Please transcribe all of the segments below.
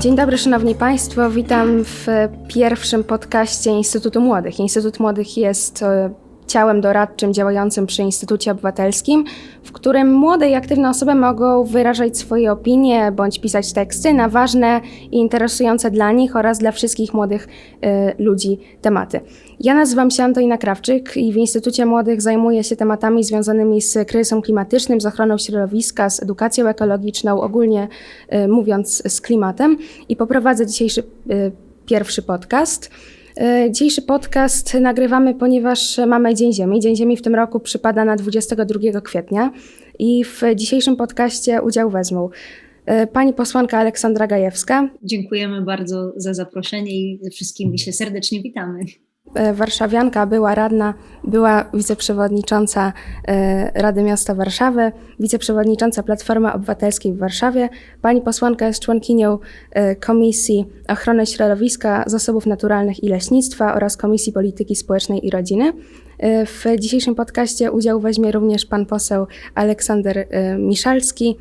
Dzień dobry, Szanowni Państwo. Witam w pierwszym podcaście Instytutu Młodych. Instytut Młodych jest e, ciałem doradczym działającym przy Instytucie Obywatelskim, w którym młode i aktywne osoby mogą wyrażać swoje opinie bądź pisać teksty na ważne i interesujące dla nich oraz dla wszystkich młodych e, ludzi tematy. Ja nazywam się Antonina Krawczyk i w Instytucie Młodych zajmuję się tematami związanymi z kryzysem klimatycznym, z ochroną środowiska, z edukacją ekologiczną, ogólnie e, mówiąc z klimatem i poprowadzę dzisiejszy e, pierwszy podcast. E, Dzisiejszy podcast nagrywamy, ponieważ mamy Dzień Ziemi. Dzień Ziemi w tym roku przypada na 22 kwietnia i w dzisiejszym podcaście udział wezmą e, pani posłanka Aleksandra Gajewska, Dziękujemy bardzo za zaproszenie i ze wszystkimi się serdecznie witamy. E, warszawianka, była radna, była wiceprzewodnicząca e, Rady Miasta Warszawy, wiceprzewodnicząca Platformy Obywatelskiej w Warszawie. Pani posłanka jest członkinią e, Komisji Ochrony Środowiska, Zasobów Naturalnych i Leśnictwa oraz Komisji Polityki Społecznej i Rodziny. W dzisiejszym podcaście udział weźmie również pan poseł Aleksander Miszalski,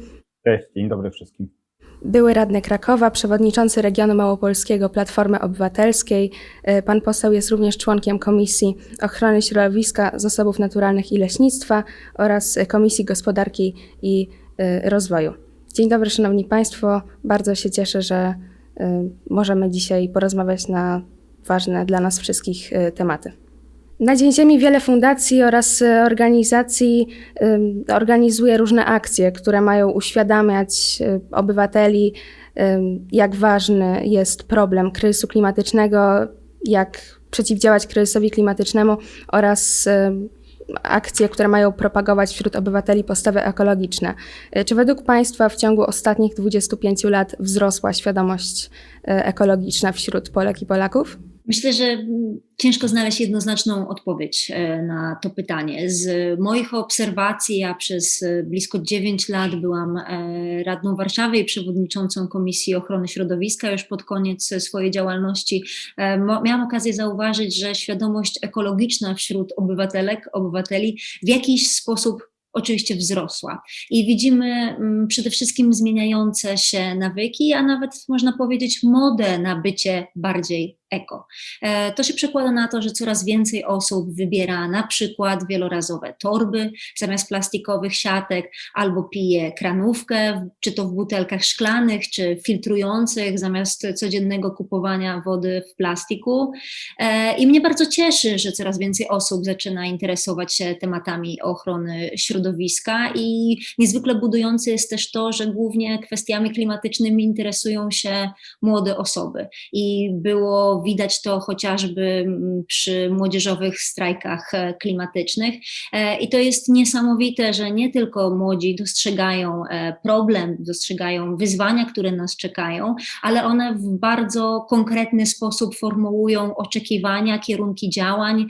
Cześć, dzień dobry wszystkim. Były radny Krakowa, przewodniczący regionu małopolskiego Platformy Obywatelskiej. E, Pan poseł jest również członkiem Komisji Ochrony Środowiska, Zasobów Naturalnych i Leśnictwa oraz Komisji Gospodarki i e, Rozwoju. Dzień dobry, Szanowni Państwo. Bardzo się cieszę, że e, możemy dzisiaj porozmawiać na ważne dla nas wszystkich tematy. Na Dzień Ziemi wiele fundacji oraz e, organizacji organizuje różne akcje, które mają uświadamiać y, obywateli, jak ważny jest problem kryzysu klimatycznego, jak przeciwdziałać kryzysowi klimatycznemu oraz akcje, które mają propagować wśród obywateli postawy ekologiczne. Y, Czy według Państwa w ciągu ostatnich 25 lat wzrosła świadomość ekologiczna wśród Polek i Polaków? Myślę, że ciężko znaleźć jednoznaczną odpowiedź e, na to pytanie. Z moich obserwacji, ja przez blisko 9 lat byłam e, radną Warszawy i przewodniczącą Komisji Ochrony Środowiska. Już pod koniec swojej działalności e, miałam okazję zauważyć, że świadomość ekologiczna wśród obywatelek, obywateli w jakiś sposób oczywiście wzrosła. I widzimy mm, przede wszystkim zmieniające się nawyki, a nawet można powiedzieć modę na bycie bardziej eko. E, To się przekłada na to, że coraz więcej osób wybiera na przykład wielorazowe torby zamiast plastikowych siatek, albo pije kranówkę, czy to w butelkach szklanych, czy filtrujących, zamiast codziennego kupowania wody w plastiku. E, I mnie bardzo cieszy, że coraz więcej osób zaczyna interesować się tematami ochrony środowiska i niezwykle budujące jest też to, że głównie kwestiami klimatycznymi interesują się młode osoby. I było widać to chociażby mm, przy młodzieżowych strajkach e, klimatycznych. E, I to jest niesamowite, że nie tylko młodzi dostrzegają e, problem, dostrzegają wyzwania, które nas czekają, ale one w bardzo konkretny sposób formułują oczekiwania, kierunki działań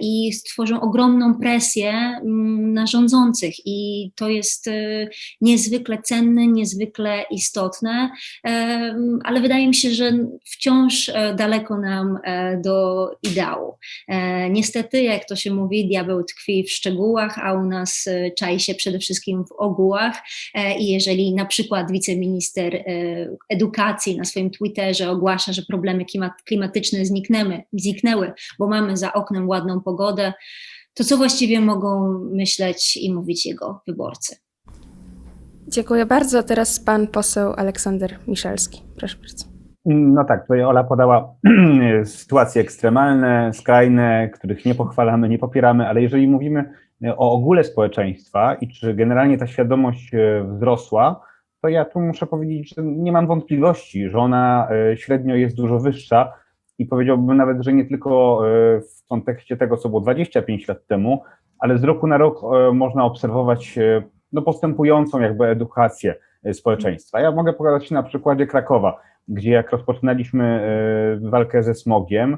i stworzą ogromną presję mm, na rządzących. I to jest niezwykle cenne, niezwykle istotne, ale wydaje mi się, że wciąż e, daleko nam e, do ideału. E, Niestety, jak to się mówi, diabeł tkwi w szczegółach, a u nas e, czai się przede wszystkim w ogółach. I jeżeli na przykład wiceminister edukacji na swoim Twitterze ogłasza, że problemy klimat- klimatyczne zniknęły, zniknęły, bo mamy za oknem ładną pogodę, to co właściwie mogą myśleć i mówić jego wyborcy? Dziękuję bardzo. Teraz pan poseł Aleksander Miszalski. Proszę bardzo. No tak, tutaj Ola podała sytuacje ekstremalne, skrajne, których nie pochwalamy, nie popieramy, ale jeżeli mówimy o ogóle społeczeństwa i czy generalnie ta świadomość e, wzrosła, to ja tu muszę powiedzieć, że nie mam wątpliwości, że ona e, średnio jest dużo wyższa i powiedziałbym nawet, że nie tylko e, w kontekście tego, co było 25 lat temu, ale z roku na rok e, można obserwować e, no, postępującą jakby edukację e, społeczeństwa. Ja mogę pokazać na przykładzie Krakowa, gdzie jak rozpoczynaliśmy e, walkę ze smogiem,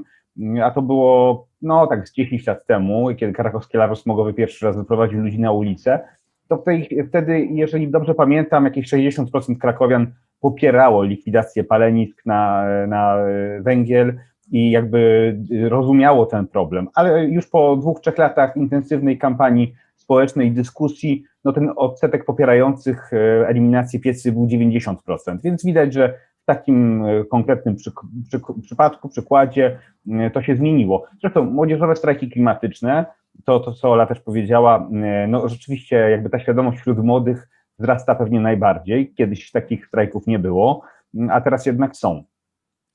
a to było no tak z 10 lat temu, kiedy krakowski lawy smogowy pierwszy raz wyprowadził ludzi na ulicę, to tej, wtedy, jeżeli dobrze pamiętam, jakieś 60% krakowian popierało likwidację palenisk na, na węgiel i jakby rozumiało ten problem. Ale już po dwóch, trzech latach intensywnej kampanii społecznej dyskusji, no ten odsetek popierających e, eliminację piecy był 90%, więc widać, że w takim e, konkretnym przyk przyk przypadku, przykładzie e, to się zmieniło. Zresztą młodzieżowe strajki klimatyczne, to, to co Ola też powiedziała, e, no rzeczywiście jakby ta świadomość wśród młodych wzrasta pewnie najbardziej. Kiedyś takich strajków nie było, a teraz jednak są.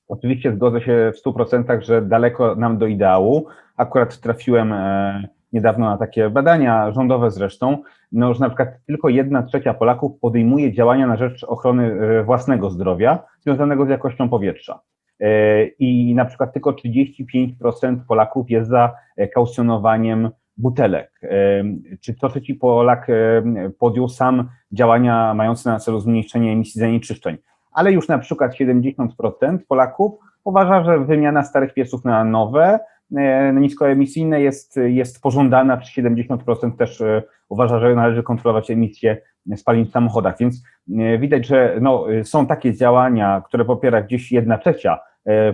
Oczywiście zgodzę się w 100%, że daleko nam do ideału. Akurat trafiłem niedawno na takie badania, rządowe zresztą, no, że na przykład tylko jedna trzecia Polaków podejmuje działania na rzecz ochrony własnego zdrowia związanego z jakością powietrza. I na przykład tylko 35% Polaków jest za kaucjonowaniem butelek. Czy co trzeci Polak podjął sam działania mające na celu zmniejszenie emisji zanieczyszczeń? Ale już na przykład 70% Polaków uważa, że wymiana starych pieców na nowe niskoemisyjne jest, jest pożądana, przez 70% też uważa, że należy kontrolować emisje spalin w samochodach, więc widać, że no, są takie działania, które popiera gdzieś jedna trzecia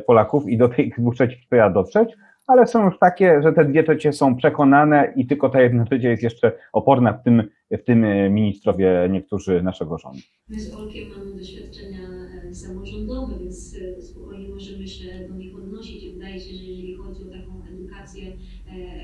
Polaków i do tych dwóch trzecich trzeba dotrzeć, ale są już takie, że te dwie trzecie są przekonane i tylko ta jedna trzecia jest jeszcze oporna, w tym, w tym ministrowie niektórzy naszego rządu. My z Olkiem mamy doświadczenia samorządowe, więc spokojnie możemy się do nich odnosić wydaje się, że jeżeli chodzi o taką edukację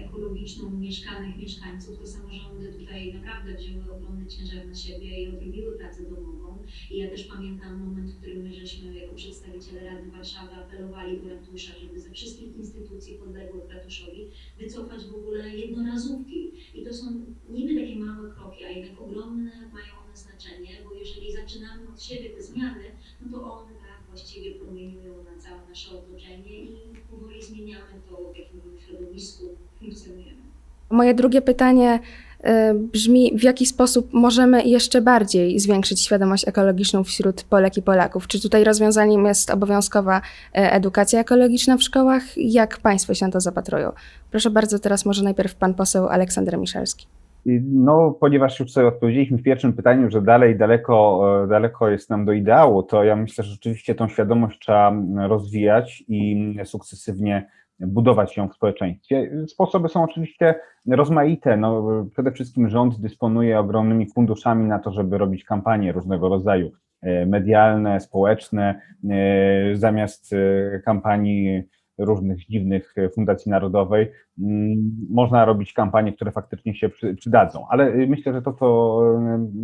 ekologiczną mieszkanych mieszkańców, to samorządy tutaj naprawdę wzięły ogromny ciężar na siebie i odrobiły pracę domową. I ja też pamiętam moment, w którym my żeśmy jako przedstawiciele Rady Warszawy apelowali do ratusza, żeby ze wszystkich instytucji podległych ratuszowi wycofać w ogóle jednorazówki. I to są niby takie małe kroki, a jednak ogromne mają one znaczenie, bo jeżeli zaczynamy od siebie te zmiany, no to one tak właściwie promieniują na całe nasze otoczenie i powoli zmieniamy to, w jakim środowisku funkcjonujemy. Moje drugie pytanie y, brzmi, w jaki sposób możemy jeszcze bardziej zwiększyć świadomość ekologiczną wśród Polek i Polaków? Czy tutaj rozwiązaniem jest obowiązkowa y, edukacja ekologiczna w szkołach? Jak Państwo się na to zapatrują? Proszę bardzo, teraz może najpierw Pan poseł Aleksander Miszalski. No, ponieważ już sobie odpowiedzieliśmy w pierwszym pytaniu, że dalej daleko, daleko jest nam do ideału, to ja myślę, że rzeczywiście tą świadomość trzeba rozwijać i sukcesywnie budować ją w społeczeństwie. Sposoby są oczywiście rozmaite. No, przede wszystkim rząd dysponuje ogromnymi funduszami na to, żeby robić kampanie różnego rodzaju medialne, społeczne, zamiast kampanii różnych dziwnych fundacji narodowej, można robić kampanie, które faktycznie się przydadzą. Ale myślę, że to, co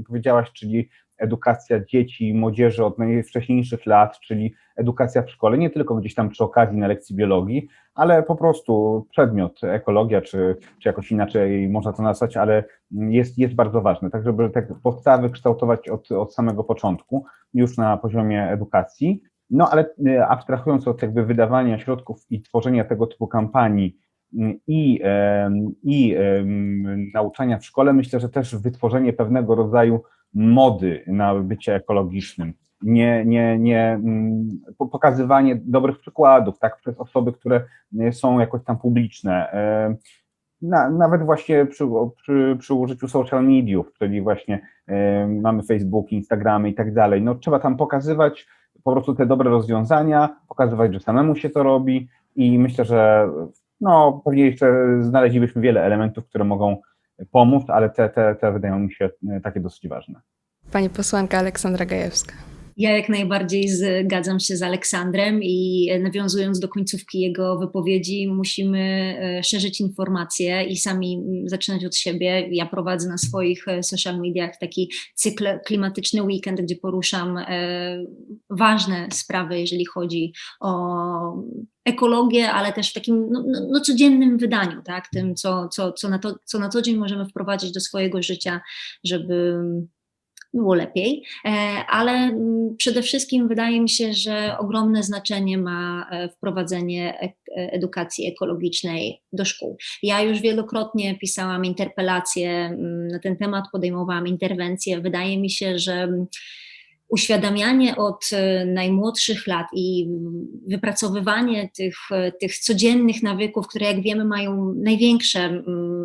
powiedziałaś, czyli edukacja dzieci i młodzieży od najwcześniejszych lat, czyli edukacja w szkole, nie tylko gdzieś tam przy okazji na lekcji biologii, ale po prostu przedmiot, ekologia, czy, czy jakoś inaczej można to nazwać, ale jest, jest bardzo ważne, tak żeby te podstawy kształtować od, od samego początku, już na poziomie edukacji. No ale abstrahując od jakby wydawania środków i tworzenia tego typu kampanii i, i nauczania w szkole, myślę, że też wytworzenie pewnego rodzaju mody na bycie ekologicznym, nie, nie, nie pokazywanie dobrych przykładów, tak, przez osoby, które są jakoś tam publiczne. Na, nawet właśnie przy, przy, przy użyciu social mediów, czyli właśnie mamy Facebook, Instagramy i tak dalej. No, trzeba tam pokazywać po prostu te dobre rozwiązania, pokazywać, że samemu się to robi i myślę, że no, pewnie jeszcze znaleźlibyśmy wiele elementów, które mogą pomóc, ale te, te, te wydają mi się takie dosyć ważne. Pani posłanka Aleksandra Gajewska. Ja jak najbardziej zgadzam się z Aleksandrem i nawiązując do końcówki jego wypowiedzi, musimy szerzyć informacje i sami zaczynać od siebie. Ja prowadzę na swoich social mediach taki cykl klimatyczny weekend, gdzie poruszam ważne sprawy, jeżeli chodzi o ekologię, ale też w takim no, no, codziennym wydaniu, tak? tym, co, co, co, na to, co na co dzień możemy wprowadzić do swojego życia, żeby było lepiej, ale przede wszystkim wydaje mi się, że ogromne znaczenie ma wprowadzenie edukacji ekologicznej do szkół. Ja już wielokrotnie pisałam interpelacje na ten temat, podejmowałam interwencje. Wydaje mi się, że uświadamianie od najmłodszych lat i wypracowywanie tych, tych codziennych nawyków, które jak wiemy mają największe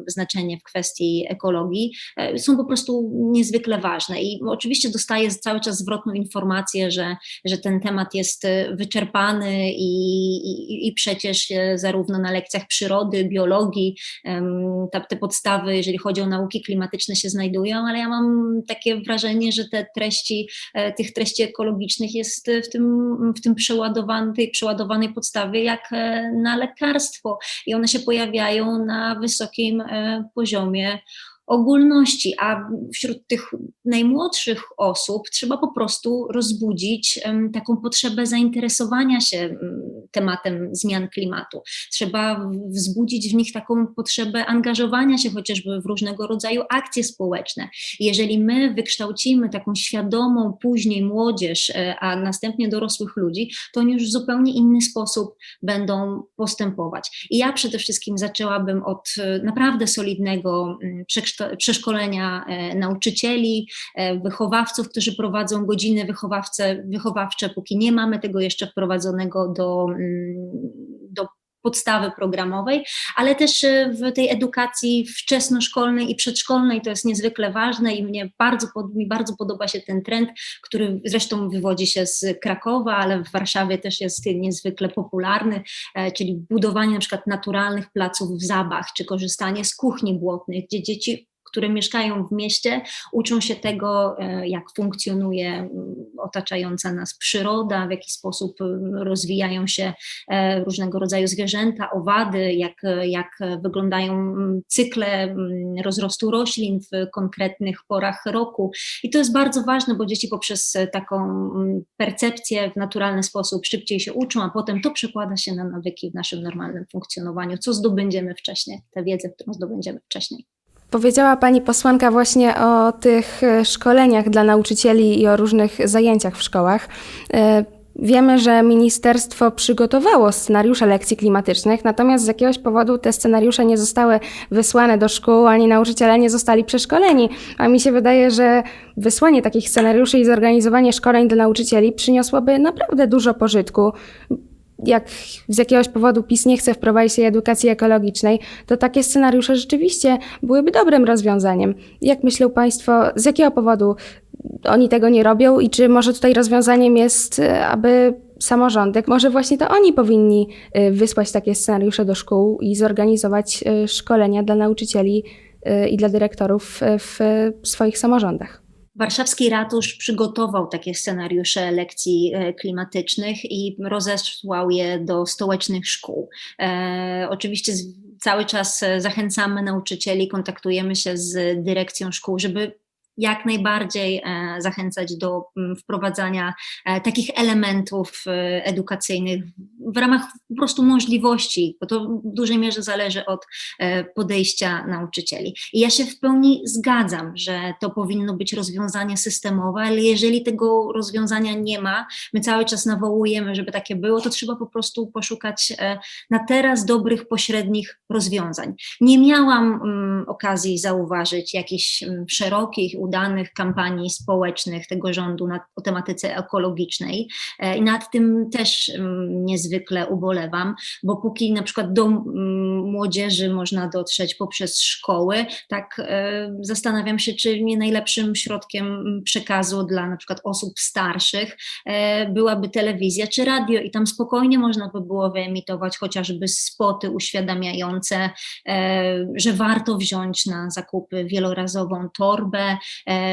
znaczenie w kwestii ekologii, są po prostu niezwykle ważne. I oczywiście dostaję cały czas zwrotną informację, że, że ten temat jest wyczerpany i, i, i przecież zarówno na lekcjach przyrody, biologii, te podstawy, jeżeli chodzi o nauki klimatyczne się znajdują, ale ja mam takie wrażenie, że te treści tych treści ekologicznych jest w tym, w tym przeładowanej, przeładowanej podstawie jak e, na lekarstwo. I one się pojawiają na wysokim e, poziomie ogólności, a wśród tych najmłodszych osób trzeba po prostu rozbudzić taką potrzebę zainteresowania się em, tematem zmian klimatu. Trzeba wzbudzić w nich taką potrzebę angażowania się chociażby w różnego rodzaju akcje społeczne. Jeżeli my wykształcimy taką świadomą później młodzież, e, a następnie dorosłych ludzi, to oni już w zupełnie inny sposób będą postępować. I ja przede wszystkim zaczęłabym od e, naprawdę solidnego przekształcenia przeszkolenia e, nauczycieli, e, wychowawców, którzy prowadzą godziny wychowawce, wychowawcze, póki nie mamy tego jeszcze wprowadzonego do, mm, do podstawy programowej, ale też e, w tej edukacji wczesnoszkolnej i przedszkolnej to jest niezwykle ważne i mnie bardzo, mi bardzo podoba się ten trend, który zresztą wywodzi się z Krakowa, ale w Warszawie też jest niezwykle popularny, czyli budowanie na przykład naturalnych placów zabaw, czy korzystanie z kuchni błotnych, gdzie dzieci które mieszkają w mieście, uczą się tego, e, jak funkcjonuje otaczająca nas przyroda, w jaki sposób rozwijają się e, różnego rodzaju zwierzęta, owady, jak, jak wyglądają cykle rozrostu roślin w konkretnych porach roku. I to jest bardzo ważne, bo dzieci poprzez taką percepcję w naturalny sposób szybciej się uczą, a potem to przekłada się na nawyki w naszym normalnym funkcjonowaniu, co zdobędziemy wcześniej, tę wiedzę, którą zdobędziemy wcześniej. Powiedziała pani posłanka właśnie o tych e, szkoleniach dla nauczycieli i o różnych zajęciach w szkołach. E, Wiemy, że ministerstwo przygotowało scenariusze lekcji klimatycznych, natomiast z jakiegoś powodu te scenariusze nie zostały wysłane do szkół, ani nauczyciele nie zostali przeszkoleni. A mi się wydaje, że wysłanie takich scenariuszy i zorganizowanie szkoleń dla nauczycieli przyniosłoby naprawdę dużo pożytku jak z jakiegoś powodu PiS nie chce wprowadzić tej edukacji ekologicznej, to takie scenariusze rzeczywiście byłyby dobrym rozwiązaniem. Jak myślą Państwo, z jakiego powodu oni tego nie robią i czy może tutaj rozwiązaniem jest, e, aby samorządy, może właśnie to oni powinni e, wysłać takie scenariusze do szkół i zorganizować e, szkolenia dla nauczycieli i dla dyrektorów w swoich samorządach. Warszawski ratusz przygotował takie scenariusze lekcji e, klimatycznych i rozesłał je do stołecznych szkół. E, oczywiście z, cały czas e, zachęcamy nauczycieli, kontaktujemy się z dyrekcją szkół, żeby jak najbardziej e, zachęcać do mm, wprowadzania e, takich elementów e, edukacyjnych w ramach po prostu możliwości, bo to w dużej mierze zależy od podejścia nauczycieli. I ja się w pełni zgadzam, że to powinno być rozwiązanie systemowe, ale jeżeli tego rozwiązania nie ma, my cały czas nawołujemy, żeby takie było, to trzeba po prostu poszukać na teraz dobrych, pośrednich rozwiązań. Nie miałam mm, okazji zauważyć jakichś mm, szerokich, udanych kampanii społecznych tego rządu o tematyce ekologicznej. E, i nad tym też mm, niezwykle ubolewam, bo póki na przykład do mm, młodzieży można dotrzeć poprzez szkoły, tak e, zastanawiam się, czy nie najlepszym środkiem mm, przekazu dla na przykład osób starszych e, byłaby telewizja czy radio. I tam spokojnie można by było wyemitować chociażby spoty uświadamiające, że warto wziąć na zakupy wielorazową torbę,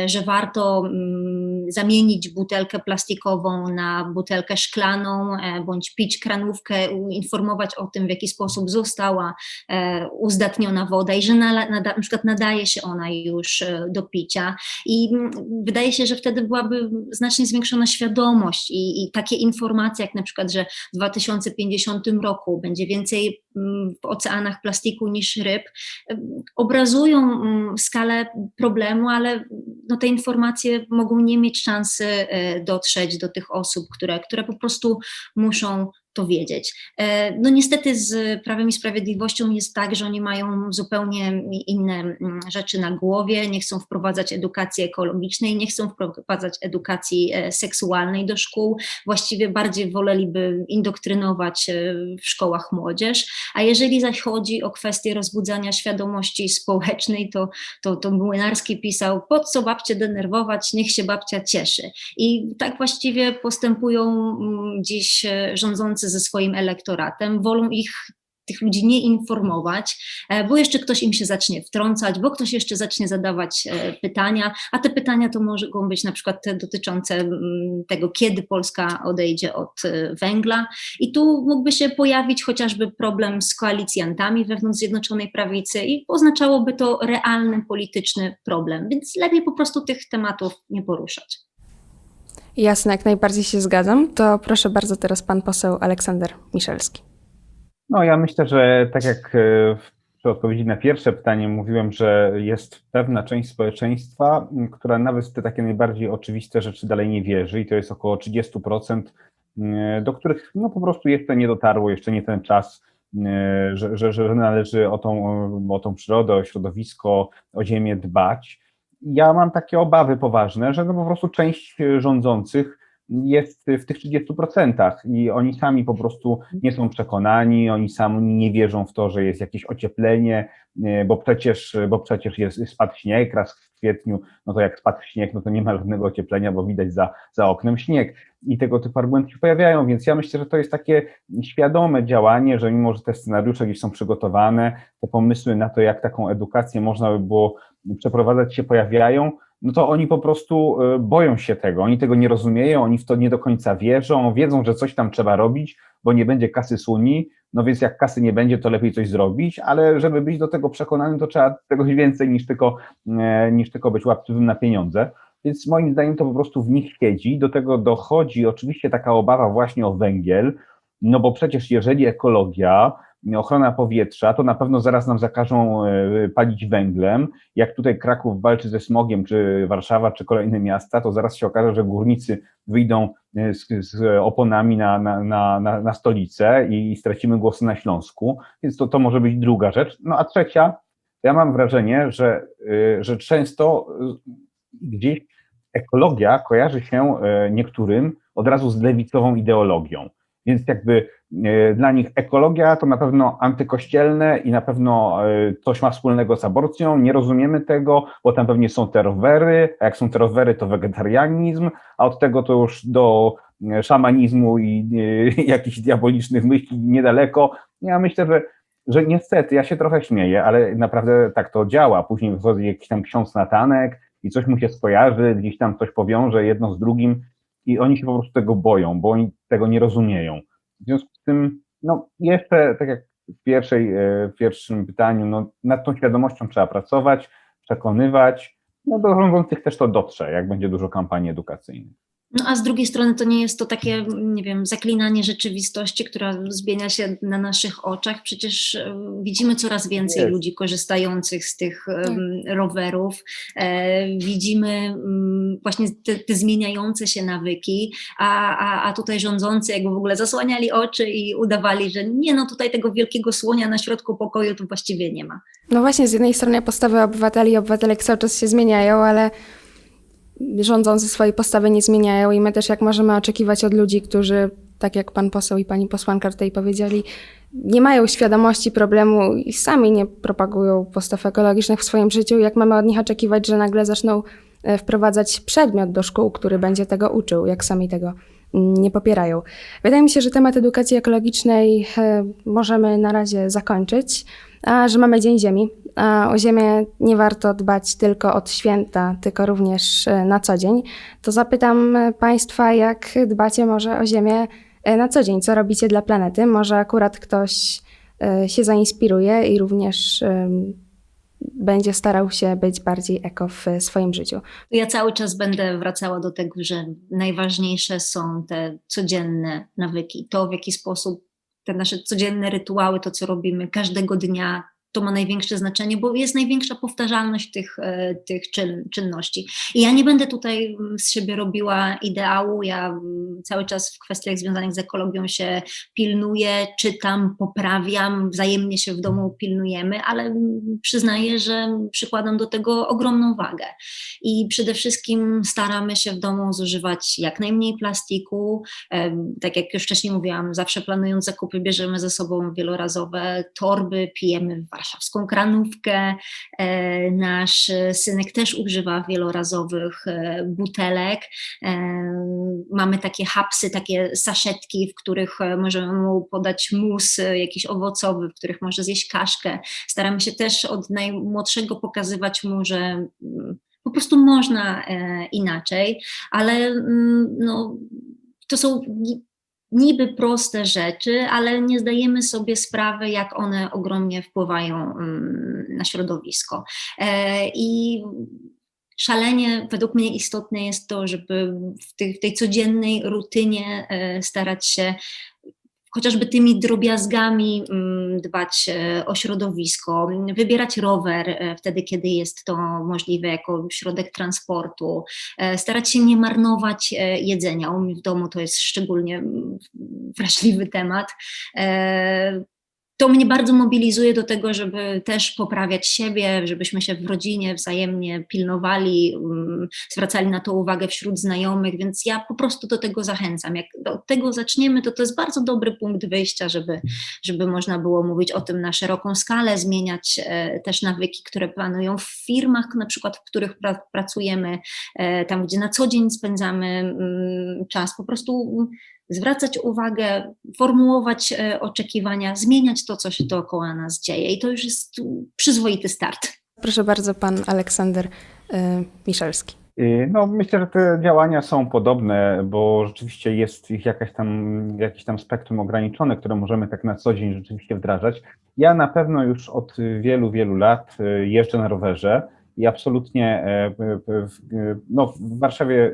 że warto mm, zamienić butelkę plastikową na butelkę szklaną, e, bądź pić kranówkę, informować o tym, w jaki sposób została e, uzdatniona woda i że nala, nada, na przykład nadaje się ona już e, do picia. I mm, wydaje się, że wtedy byłaby znacznie zwiększona świadomość i, i takie informacje, jak na przykład, że w 2050 roku będzie więcej w oceanach plastiku niż ryb, obrazują mm, skalę problemu, ale no, te informacje mogą nie mieć szansy e, dotrzeć do tych osób, które, które po prostu muszą to wiedzieć. E, No niestety z Prawem i Sprawiedliwością jest tak, że oni mają zupełnie inne mm, rzeczy na głowie, nie chcą wprowadzać edukacji ekologicznej, nie chcą wprowadzać edukacji e, seksualnej do szkół, właściwie bardziej woleliby indoktrynować e, w szkołach młodzież, a jeżeli zaś chodzi o kwestię rozbudzania świadomości społecznej, to, to, to Młynarski pisał, po co babcię denerwować, niech się babcia cieszy. I tak właściwie postępują mm, dziś rządzący ze swoim elektoratem, wolą ich tych ludzi nie informować, e, bo jeszcze ktoś im się zacznie wtrącać, bo ktoś jeszcze zacznie zadawać e, pytania, a te pytania to mogą być na przykład te dotyczące mm, tego, kiedy Polska odejdzie od e, węgla. I tu mógłby się pojawić chociażby problem z koalicjantami wewnątrz Zjednoczonej Prawicy i oznaczałoby to realny polityczny problem, więc lepiej po prostu tych tematów nie poruszać. Jasne, jak najbardziej się zgadzam. To proszę bardzo teraz pan poseł Aleksander Miszelski. No, ja myślę, że tak jak e, przy odpowiedzi na pierwsze pytanie mówiłem, że jest pewna część społeczeństwa, która nawet w te takie najbardziej oczywiste rzeczy dalej nie wierzy i to jest około 30%, m, do których no po prostu jeszcze nie dotarło, jeszcze nie ten czas, m, że, że, że należy o tą, o tą przyrodę, o środowisko, o ziemię dbać. Ja mam takie obawy poważne, że no po prostu część rządzących jest w tych 30% i oni sami po prostu nie są przekonani, oni sami nie wierzą w to, że jest jakieś ocieplenie, e, bo przecież, bo przecież jest, spadł śnieg raz w kwietniu, no to jak spadł śnieg, no to nie ma żadnego ocieplenia, bo widać za, za oknem śnieg. I tego typu argumenty się pojawiają, więc ja myślę, że to jest takie świadome działanie, że mimo, że te scenariusze gdzieś są przygotowane, te pomysły na to, jak taką edukację można by było przeprowadzać się pojawiają, no to oni po prostu y, boją się tego, oni tego nie rozumieją, oni w to nie do końca wierzą, wiedzą, że coś tam trzeba robić, bo nie będzie kasy z Unii, no więc jak kasy nie będzie, to lepiej coś zrobić, ale żeby być do tego przekonanym, to trzeba czegoś więcej niż tylko, e, niż tylko być łapcywym na pieniądze. Więc moim zdaniem to po prostu w nich siedzi. Do tego dochodzi oczywiście taka obawa właśnie o węgiel, no bo przecież jeżeli ekologia, ochrona powietrza, to na pewno zaraz nam zakażą e, palić węglem. Jak tutaj Kraków walczy ze smogiem, czy Warszawa, czy kolejne miasta, to zaraz się okaże, że górnicy wyjdą e, z, z oponami na, na, na, na, stolicę i stracimy głosy na Śląsku. Więc to, to może być druga rzecz. No a trzecia, ja mam wrażenie, że, e, że często gdzieś ekologia kojarzy się niektórym od razu z lewicową ideologią. Więc jakby e, dla nich ekologia to na pewno antykościelne i na pewno e, coś ma wspólnego z aborcją. Nie rozumiemy tego, bo tam pewnie są te rowery, a jak są te rowery, to wegetarianizm, a od tego to już do e, szamanizmu i jakichś diabolicznych myśli niedaleko. Ja myślę, że, że niestety, ja się trochę śmieję, ale naprawdę tak to działa. Później wychodzi jakiś tam ksiądz Natanek i coś mu się skojarzy, gdzieś tam coś powiąże jedno z drugim i oni się po prostu tego boją, bo oni tego nie rozumieją. W związku tym, no jeszcze, tak jak w, pierwszej, w pierwszym pytaniu, no, nad tą świadomością trzeba pracować, przekonywać, no do rządzących też to dotrze, jak będzie dużo kampanii edukacyjnych. No a z drugiej strony to nie jest to takie, nie wiem, zaklinanie rzeczywistości, która zmienia się na naszych oczach. Przecież e, widzimy coraz więcej Jest. ludzi korzystających z tych Tak. rowerów. E, widzimy mm, właśnie te, te zmieniające się nawyki, a, a, a tutaj rządzący jakby w ogóle zasłaniali oczy i udawali, że nie no, tutaj tego wielkiego słonia na środku pokoju to właściwie nie ma. No właśnie, z jednej strony postawy obywateli i obywatelek cały czas się zmieniają, ale rządzący swojej postawy nie zmieniają i my też jak możemy oczekiwać od ludzi, którzy, tak jak pan poseł i pani posłanka tutaj powiedzieli, nie mają świadomości problemu i sami nie propagują postaw ekologicznych w swoim życiu, jak mamy od nich oczekiwać, że nagle zaczną e, wprowadzać przedmiot do szkół, który będzie tego uczył, jak sami tego mm, nie popierają. Wydaje mi się, że temat edukacji ekologicznej e, możemy na razie zakończyć, a że mamy Dzień Ziemi, a o Ziemię nie warto dbać tylko od święta, tylko również e, na co dzień, to zapytam e, Państwa, jak dbacie może o Ziemię e, na co dzień, co robicie dla planety? Może akurat ktoś się zainspiruje i również będzie starał się być bardziej eko w swoim życiu. Ja cały czas będę wracała do tego, że najważniejsze są te codzienne nawyki. To, w jaki sposób te nasze codzienne rytuały, to co robimy każdego dnia, to ma największe znaczenie, bo jest największa powtarzalność tych, e, tych czyn, czynności. I ja nie będę tutaj mm, z siebie robiła ideału, ja mm, cały czas w kwestiach związanych z ekologią się pilnuję, czytam, poprawiam, wzajemnie się w domu pilnujemy, ale mm, przyznaję, że przykładam do tego ogromną wagę. I przede wszystkim staramy się w domu zużywać jak najmniej plastiku. Em, Tak jak już wcześniej mówiłam, zawsze planując zakupy, bierzemy ze sobą wielorazowe torby, pijemy w warszawską kranówkę. E, Nasz synek też używa wielorazowych e, butelek. E, Mamy takie hapsy, takie saszetki, w których możemy mu podać mus jakiś owocowy, w których może zjeść kaszkę. Staramy się też od najmłodszego pokazywać mu, że mm, po prostu można inaczej, ale mm, no, to są niby proste rzeczy, ale nie zdajemy sobie sprawy, jak one ogromnie wpływają mm, na środowisko. E, I szalenie według mnie istotne jest to, żeby w tej, w tej codziennej rutynie e, starać się chociażby tymi drobiazgami mm, dbać e, o środowisko, wybierać rower e, wtedy, kiedy jest to możliwe jako środek transportu, e, starać się nie marnować jedzenia. U mnie w domu to jest szczególnie mm, wrażliwy temat. To mnie bardzo mobilizuje do tego, żeby też poprawiać siebie, żebyśmy się w rodzinie wzajemnie pilnowali, mm, zwracali na to uwagę wśród znajomych, więc ja po prostu do tego zachęcam. Jak od tego zaczniemy, to to jest bardzo dobry punkt wyjścia, żeby, żeby można było mówić o tym na szeroką skalę, zmieniać e, też nawyki, które planują w firmach, na przykład w których pra, pracujemy, e, tam gdzie na co dzień spędzamy mm, czas, po prostu zwracać uwagę, formułować e, oczekiwania, zmieniać to, co się dookoła nas dzieje. I to już jest przyzwoity start. Proszę bardzo, pan Aleksander y, Miszalski. Y, No, myślę, że te działania są podobne, bo rzeczywiście jest ich jakaś tam, jakieś tam spektrum ograniczone, które możemy tak na co dzień rzeczywiście wdrażać. Ja na pewno już od wielu, wielu lat jeżdżę na rowerze i absolutnie e, no, w Warszawie,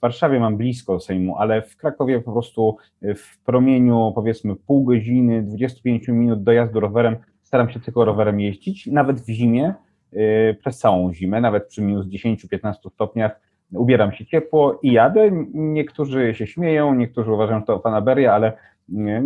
w Warszawie mam blisko Sejmu, ale w Krakowie po prostu y, w promieniu powiedzmy pół godziny, 25 minut dojazdu rowerem staram się tylko rowerem jeździć, nawet w zimie y, przez całą zimę, nawet przy minus 10-15 stopniach ubieram się ciepło i jadę. Niektórzy się śmieją, niektórzy uważają, że to fanaberia, ale y,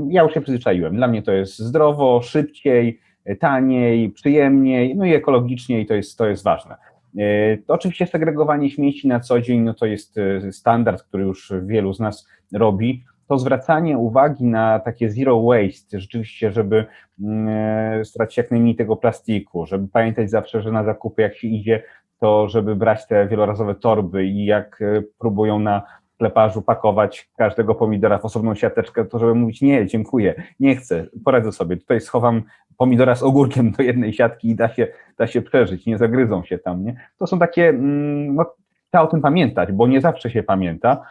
ja już się przyzwyczaiłem. Dla mnie to jest zdrowo, szybciej, taniej, przyjemniej, no i ekologiczniej, to jest, to jest ważne. Y, To oczywiście segregowanie śmieci na co dzień, no to jest y, standard, który już wielu z nas robi. To zwracanie uwagi na takie zero waste, rzeczywiście, żeby mm, starać się jak najmniej tego plastiku, żeby pamiętać zawsze, że na zakupy jak się idzie, to żeby brać te wielorazowe torby i jak e, próbują na skleparzu pakować każdego pomidora w osobną siateczkę, to żeby mówić nie, dziękuję, nie chcę, poradzę sobie, tutaj schowam pomidora z ogórkiem do jednej siatki i da się, da się przeżyć, nie zagryzą się tam, nie? To są takie, mm, no, trzeba o tym pamiętać, bo nie zawsze się pamięta.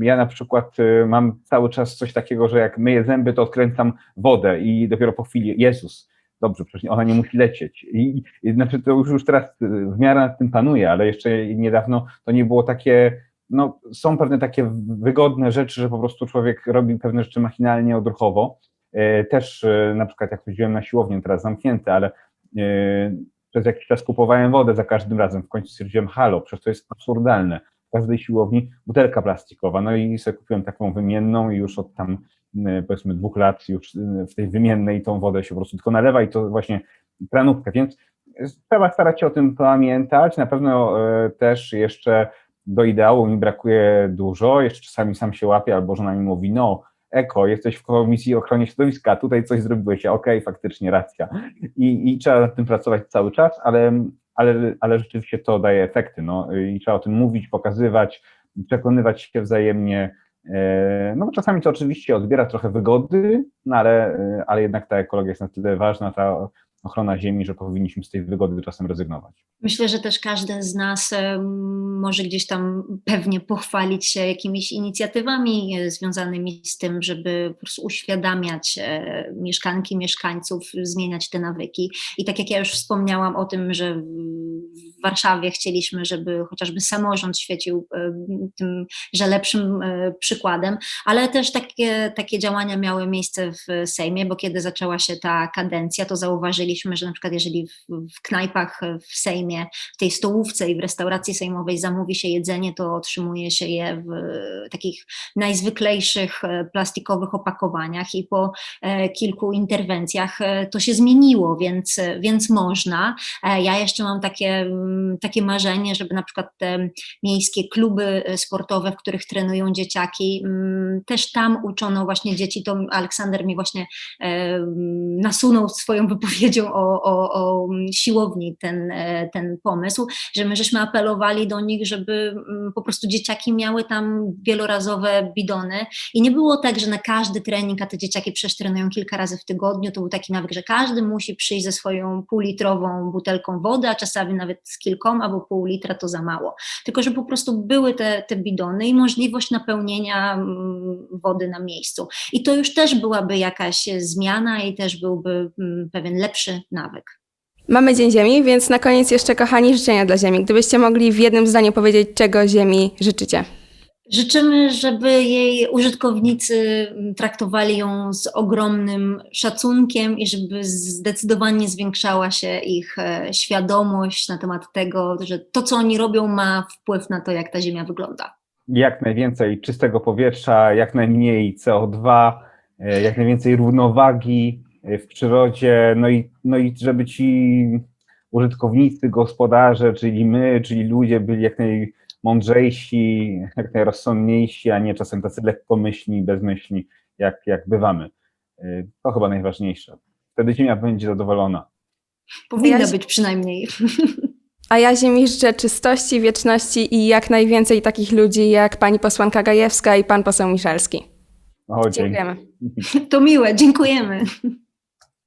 Ja na przykład e, mam cały czas coś takiego, że jak myję zęby, to odkręcam wodę i dopiero po chwili, Jezus, dobrze, przecież ona nie musi lecieć. I, i znaczy to już, już teraz y, w miarę nad tym panuje, ale jeszcze niedawno to nie było takie, no są pewne takie wygodne rzeczy, że po prostu człowiek robi pewne rzeczy machinalnie, odruchowo. E, Też e, na przykład jak chodziłem na siłownię, teraz zamknięte, ale e, przez jakiś czas kupowałem wodę za każdym razem, w końcu stwierdziłem, halo, przecież to jest absurdalne. W każdej siłowni butelka plastikowa, no i sobie kupiłem taką wymienną i już od tam powiedzmy dwóch lat już w tej wymiennej tą wodę się po prostu tylko nalewa i to właśnie kranówkę, więc trzeba starać się o tym pamiętać. Na pewno też jeszcze do ideału mi brakuje dużo, jeszcze czasami sam się łapię albo żona mi mówi, no eko, jesteś w Komisji Ochrony Środowiska, tutaj coś zrobiłeś, okej, faktycznie racja. I, I trzeba nad tym pracować cały czas, ale, ale, ale rzeczywiście to daje efekty, no i trzeba o tym mówić, pokazywać, przekonywać się wzajemnie, E, No bo czasami to oczywiście odbiera trochę wygody, no ale, e, ale jednak ta ekologia jest na tyle ważna, ta ochrona ziemi, że powinniśmy z tej wygody czasem rezygnować. Myślę, że też każdy z nas może gdzieś tam pewnie pochwalić się jakimiś inicjatywami e, związanymi z tym, żeby po prostu uświadamiać e, mieszkanki, mieszkańców, zmieniać te nawyki. I tak jak ja już wspomniałam o tym, że w Warszawie chcieliśmy, żeby chociażby samorząd świecił e, tym, że lepszym e, przykładem, ale też takie, takie działania miały miejsce w Sejmie, bo kiedy zaczęła się ta kadencja, to zauważyliśmy, że na przykład jeżeli w, knajpach w Sejmie, w tej stołówce i w restauracji sejmowej zamówi się jedzenie, to otrzymuje się je w takich najzwyklejszych e, plastikowych opakowaniach i po e, kilku interwencjach e, to się zmieniło, więc, więc można. E, Ja jeszcze mam takie mm, takie marzenie, żeby na przykład te miejskie kluby e, sportowe, w których trenują dzieciaki, też tam uczono właśnie dzieci. To Aleksander mi właśnie nasunął swoją wypowiedzią o, o, o siłowni ten, e, ten pomysł, że my żeśmy apelowali do nich, żeby po prostu dzieciaki miały tam wielorazowe bidony i nie było tak, że na każdy trening, a te dzieciaki przecież trenują kilka razy w tygodniu, to był taki nawyk, że każdy musi przyjść ze swoją półlitrową butelką wody, a czasami nawet z kilkoma, bo pół litra to za mało. Tylko, że po prostu były te, te bidony i możliwość napełnienia mm, wody na miejscu. I to już też byłaby jakaś zmiana i też byłby mm, pewien lepszy nawyk. Mamy Dzień Ziemi, więc na koniec jeszcze, kochani, życzenia dla Ziemi. Gdybyście mogli w jednym zdaniu powiedzieć, czego Ziemi życzycie. Życzymy, żeby jej użytkownicy traktowali ją z ogromnym szacunkiem i żeby zdecydowanie zwiększała się ich e, świadomość na temat tego, że to, co oni robią, ma wpływ na to, jak ta Ziemia wygląda. Jak najwięcej czystego powietrza, jak najmniej CO2, e, jak najwięcej równowagi e, w przyrodzie, no i, no i żeby ci użytkownicy, gospodarze, czyli my, czyli ludzie byli jak najmądrzejsi, jak najrozsądniejsi, a nie czasem tacy lekkomyślni, bezmyślni, jak, jak bywamy. E, To chyba najważniejsze. Wtedy Ziemia będzie zadowolona. Powinna być przynajmniej. A ja Ziemi życzę czystości, wieczności i jak najwięcej takich ludzi jak pani posłanka Gajewska i pan poseł Miszalski. O. Dziękujemy. To miłe, dziękujemy.